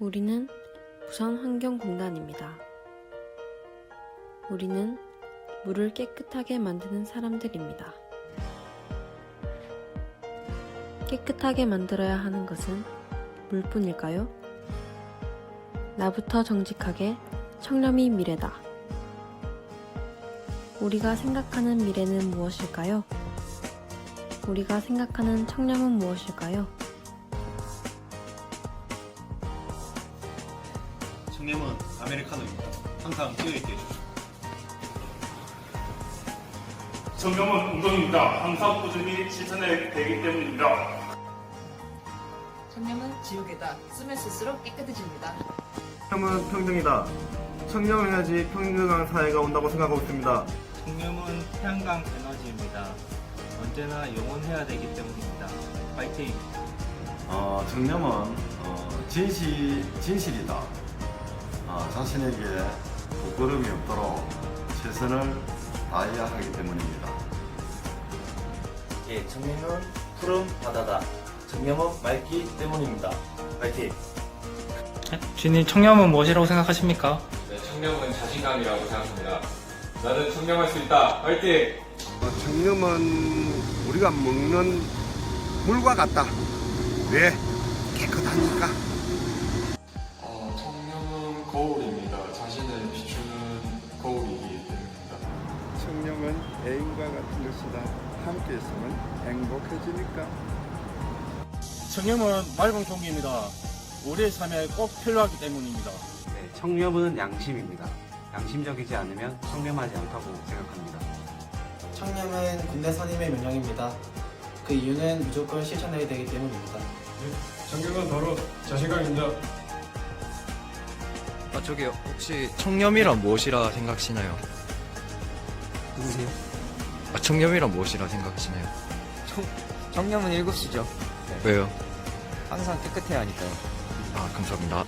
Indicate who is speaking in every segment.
Speaker 1: 우리는 부산환경공단입니다. 우리는 물을 깨끗하게 만드는 사람들입니다. 깨끗하게 만들어야 하는 것은 물뿐일까요? 나부터 정직하게 청렴이 미래다. 우리가 생각하는 미래는 무엇일까요? 우리가 생각하는 청렴은 무엇일까요?
Speaker 2: 청렴은 아메리카노입니다. 항상 끼어있게 해주십시오.
Speaker 3: 청렴은 운동입니다. 항상 꾸준히 실천해야 되기 때문입니다.
Speaker 4: 청렴은 지옥이다. 쓰면 쓸수록 깨끗해집니다.
Speaker 5: 청렴은 평등이다. 청렴을 해야지 평등한 사회가 온다고 생각하고 있습니다.
Speaker 6: 청렴은 태양광 에너지입니다. 언제나 영원해야 되기 때문입니다. 파이팅!
Speaker 7: 어, 청렴은 어, 진실, 진실이다. 어, 자신에게 부끄러움이 없도록 최선을 다해야 하기 때문입니다.
Speaker 8: 예, 청렴은 푸른 바다다. 청렴은 맑기 때문입니다. 파이팅!
Speaker 9: 주님 청렴은 무엇이라고 생각하십니까?
Speaker 10: 네, 청렴은 자신감이라고 생각합니다. 나는 청렴할 수 있다. 화이팅!
Speaker 11: 청렴은 우리가 먹는 물과 같다. 왜? 깨끗하니까. 같은 것이 다. 함께 있으면 행복해지니까.
Speaker 2: 청렴은 맑은 공기입니다. 우리의 삶에 꼭 필요하기 때문입니다.
Speaker 12: 네, 청렴은 양심입니다. 양심적이지 않으면 청렴하지 않다고 생각합니다.
Speaker 8: 청렴은 군대 선임의 명령입니다. 그 이유는 무조건 실천해야 되기 때문입니다.
Speaker 10: 청렴은 바로 자신감입니다.
Speaker 6: 아, 저기요. 혹시 청렴이란 무엇이라 생각하시나요?
Speaker 12: 누구세요?
Speaker 6: 아, 청렴이란 무엇이라 생각하시나요?
Speaker 12: 청렴은 일곱 시죠.
Speaker 6: 왜요?
Speaker 12: 항상 깨끗해야 하니까요.
Speaker 6: 아, 감사합니다.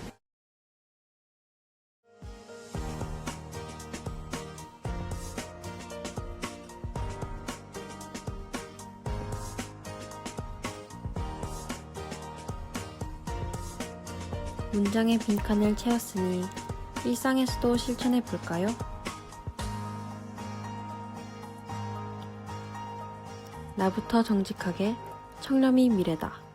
Speaker 1: 문장의 빈칸을 채웠으니 일상에서도 실천해 볼까요? 나부터 정직하게 청렴이 미래다.